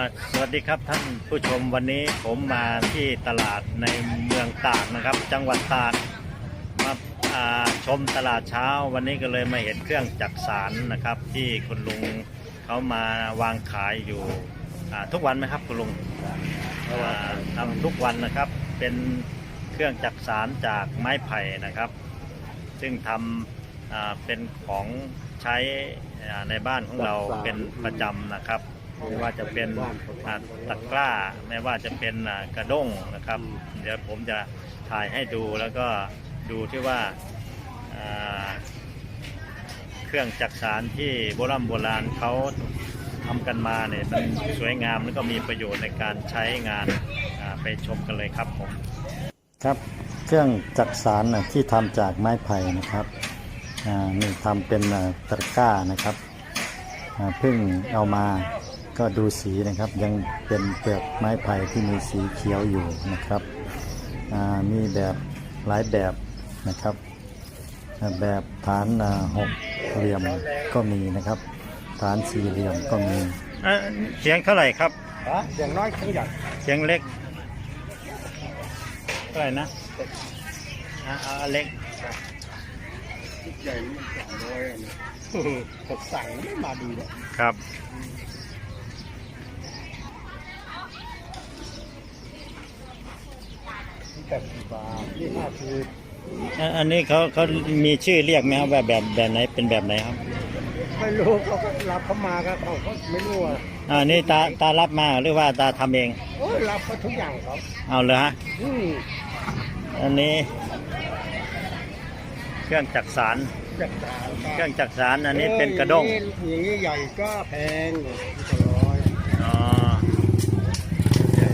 าสวัสดีครับท่านผู้ชมวันนี้ผมมาที่ตลาดในเมืองตากนะครับ จังหวัดตากมาอ่าชมตลาดเช้า วันนี้ก็เลยมาเห็นเครื่องจักสารนะครับ ที่คุณลุงเขามาวางขายอยู่อ่าทุกวันไหมครับคุณลุงอ่าทำทุกวันนะครับ เป็นเครื่องจักสารจากไม้ไผ่นะครับ ซึ่งทำอ่าเป็นของใช้อ่าในบ้านของเราเป็นประจำนะครับ ไม่ว่าจะเป็นตะกร้า ไม่ว่าจะเป็นกระด้งนะครับ เดี๋ยวผมจะถ่ายให้ดูแล้วก็ดูที่ว่าเครื่องจักสารที่โบราณโบราณเขาทำกันมาเนี่ยมันสวยงามแล้วก็มีประโยชน์ในการใช้งานไปชมกันเลยครับผมครับเครื่องจักสารนะที่ทำจากไม้ไผ่นะครับนี่ทำเป็นตะกร้านะครับเพิ่งเอามา ก็ดูสีนะครับยังเป็นเปลือกไม้ไผ่ที่มีสีเขียวอยู่นะครับอ่ามีแบบหลายแบบนะครับอ่าแบบฐานอ่าหกเหลี่ยมก็มีนะครับ ฐานสี่เหลี่ยมก็มีเสียงเท่าไหร่ครับฮะอย่างน้อยทั้งอย่างเสียงเล็กเท่าไหร่นะอ่าเอาอันเล็กใหญ่มันสองร้อยอะนะผมสั่งไม่มาดูหรอกครับ นี่แต่สิบบาทนี่ห้าสิบอะอันนี้เขาเขามีชื่อเรียกไหมครับแบบแบบแบบไหนเป็นแบบไหนครับไม่รู้เขาก็รับเขามาก็เขาก็ไม่รู้อะอ่านี่ตาตารับมาหรือว่าตาทำเอง โอ้ยรับเขาทุกอย่างครับเอาเลยฮะ อืมอันนี้เครื่องจักสารจักรยานเครื่องจักสารอันนี้เป็นกระด้งอย่างนี้ใหญ่ก็แพงก็ร้อยอ๋อ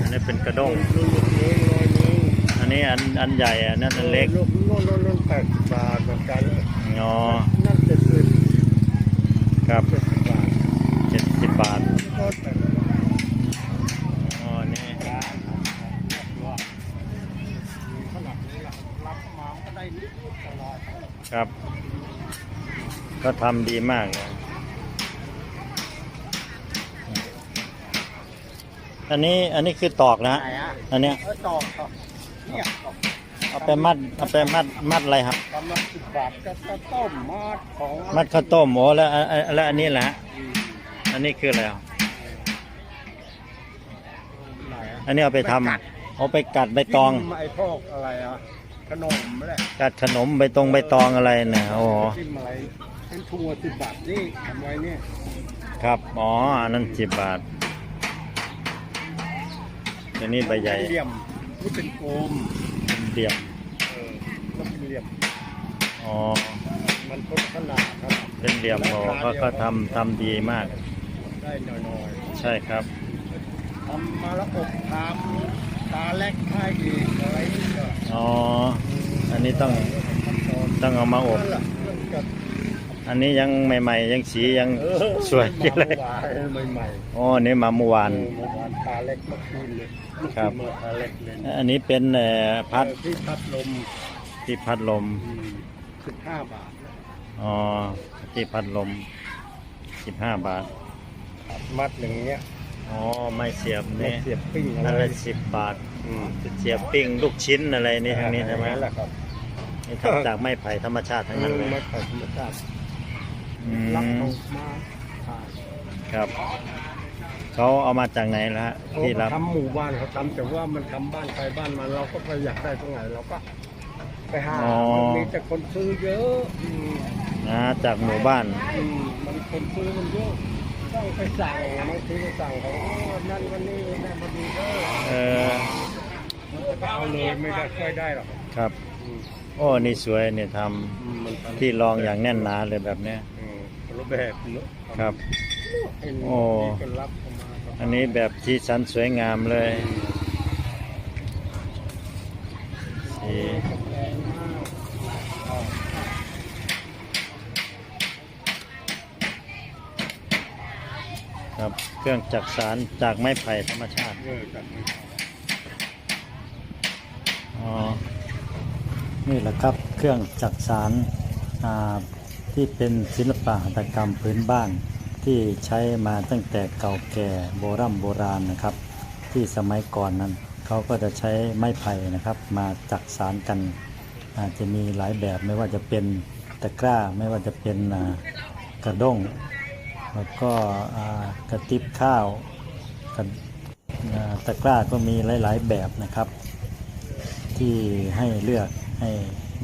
อันนี้เป็นกระด้งลูกนี้ร้อยนึงอั นนี้อันอันใหญ่อันนั้นอันเล็กลูกโน่นโน่นโน่นแปดสิบบาทเหมือนกันอ๋อนั่นเจ็ดสิบครับเจ็ดสิบบาทเจ็ดสิบบาทโน่นแปดสิบบาทอ๋อนี่ขนาดนี้ล่ะรับมาก็ได้นิดตลอดครับ ก็ทำดีมากเลยอันนี้อันนี้คือตอกนะฮะไหนอะอันเนี้ยเออตอกตอก เนี่ยตอกเอาไปมัดเอาไปมัดมัดอะไรครับกำลังสิบบาทก็จะต้มมัดของมัดข้าวต้มโอ้แล้วอันอันแล้วอันนี้แหละฮะอันนี้คืออะไรอะไหนอะอันนี้เอาไปทำกัดเอาไปกัดใบตอง จิ้มไอ้พวกอะไรอะขนมไม่ได้กัดขนมใบตองใบตองอะไรเนี่ยโอ้โหจิ้มอะไรเป็นทัวสิบบาทนี่ทำไว้เนี่ยครับอ๋ออันนั้นสิบบาทอันนี้ใบใหญ่ เหลี่ยม นี่เป็นโกมเป็นเหลี่ยมเออแล้วเป็นเหลี่ยม อ๋อ มันก็ขนาดขนาดเป็นเหลี่ยมโอ้เขาก็ทำทำดีมาก ได้หน่อยใช่ครับ ๆทำมาแล้วอบทำตาแลกให้อีกอะไรนี่ก็อ๋อ อันนี้ต้องขั้นตอนต้องเอามาอบนั่นแหละเรื่องกับ อันนี้ยังใหม่ ๆ ยังสียังเออสวยอยู่เลยมาเมื่อวานใหม่อ๋ออันนี่มาเมื่อวาๆนเออเมื่อวานตาเล็กเมื่อคืนเลยครับเมื่อตาเล็กเลยอันนี้เป็นเอ่อพัดเออที่พัดลมที่พัดลมสิบห้าบาทอ๋อที่พัดลมสิบห้าบาทมัดอย่างเงี้ยอ๋อไม่เสียบไม่นี่เสียบปิ้งอะอันไรละสิบบาทอืมเสียบปิ้งลูกชิ้นอะไรนี่ทั้งนี้ใช่ไหมนั่นแหละครับนี่ทำจากไม้ไผ่ธรรมชาติทั้งนั้นเลย ไม่ไผ่ธรรมชาติ อืรับมเอามาขายครับ เขาเอามาจากไหนล่ะฮะเขาที่รับทำหมู่บ้านเขาทำแต่ว่ามันทำบ้านใครบ้านมันเราก็ไปอยากได้ตรงไหนเราก็ ไปหาอ๋อมันมีแต่คนซื้อเยอะอืมนะจากหมู่บ้าน อืมมันคนซื้อมันเยอะต้องไปสั่งบางทีไปสั่งเขาโอ้นั่นวันนี้ได้มาดีเด้อเออมันจะเอาเลยไม่ได้ค่อยได้หรอกครับ อืมโอ้นี่สวยเนี่ยทอืมมันทำำที่รองอย่างแน่นหนาเลยแบบเนี้ยอืมรูป แบบเนอะครับไอ้นี่โอ้ก็รับเข้ามาครับอันนี้แบบที่สันสวยงามเลยสีแพงมากอ่าครับเครื่องจักสารจากไม้ไผ่ธรรมชาติเออจัดให้อ๋อนี่แหละครับเครื่องจักสารอ่า ที่เป็นศิลปะหัตถกรรมพื้นบ้านที่ใช้มาตั้งแต่เก่าแก่โบรโบราณนะครับ ที่สมัยก่อนนั้นเขาก็จะใช้ไม้ไผ่นะครับ มาจักสารกัน อาจจะมีหลายแบบไม่ว่าจะเป็นตะกร้าไม่ว่าจะเป็นกระด้ง แล้วก็กระติบข้าวตะกร้าก็มีหลาย ๆ แบบนะครับ ที่ให้เลือกให้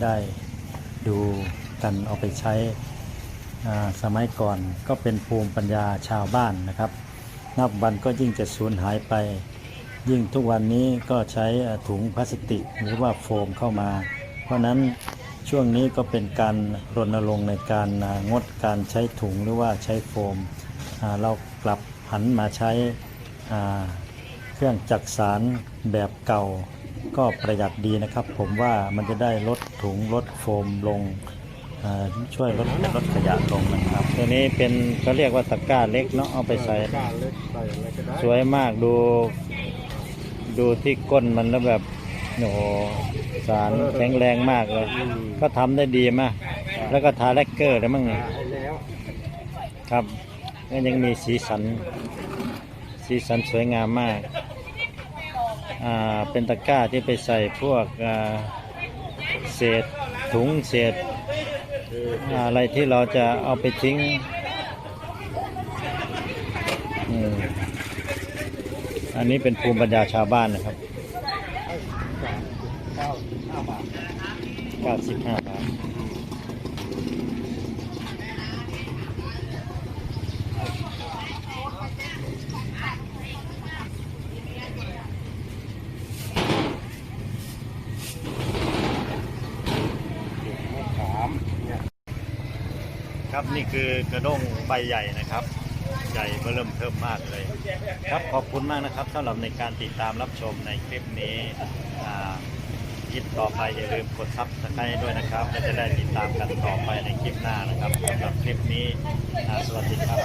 ได้ดู กันเอาไปใช้สมัยก่อนก็เป็นภูมิปัญญาชาวบ้านนะครับ นับวันก็ยิ่งจะสูญหายไป ยิ่งทุกวันนี้ก็ใช้ถุงพลาสติกหรือว่าโฟมเข้ามา เพราะนั้นช่วงนี้ก็เป็นการรณรงค์ในการงดการใช้ถุงหรือว่าใช้โฟม เรากลับหันมาใช้เครื่องจักสารแบบเก่าก็ประหยัดดีนะครับ ผมว่ามันจะได้ลดถุงลดโฟมลง ช่วยลดลดขยะลงนะครับ ตัวนี้เป็นเขาเรียกว่าตะกร้าเล็กเนาะเอาไปใส่การเล็กใส่อะไรก็ได้สวยมากดู ดูที่ก้นมันแล้วแบบโอ้โหสารแข็งแรงมากเลยอืมก็ทำได้ดีมาก แล้วก็ทาแลกเกอร์ได้มั้งอ่าเนี่ย ให้แล้วครับก็ยังมีสีสัน สีสันสวยงามมาก อ่า เป็นตะกร้าที่ไปใส่พวกอ่าเศษถุงเศษคื ออะไรที่เราจะเอาไปทิ้งอืมอันนี้เป็นภูมิปัญญาชาวบ้านนะครับเก้าสิบห้าบาท95 บาท มะขามเนี่ย ครับนี่คือกระด้งใบใหญ่นะครับ ใหญ่เบอเริ่มเทิมมากเลย ครับขอบคุณมากนะครับสำหรับในการติดตามรับชมในคลิปนี้อ่าคลิปต่อไปอย่าลืมกดซับสไครต์ด้วยนะครับและจะได้ติดตามกันต่อไปในคลิปหน้านะครับสำหรับคลิปนี้อ่าสวัสดีครับ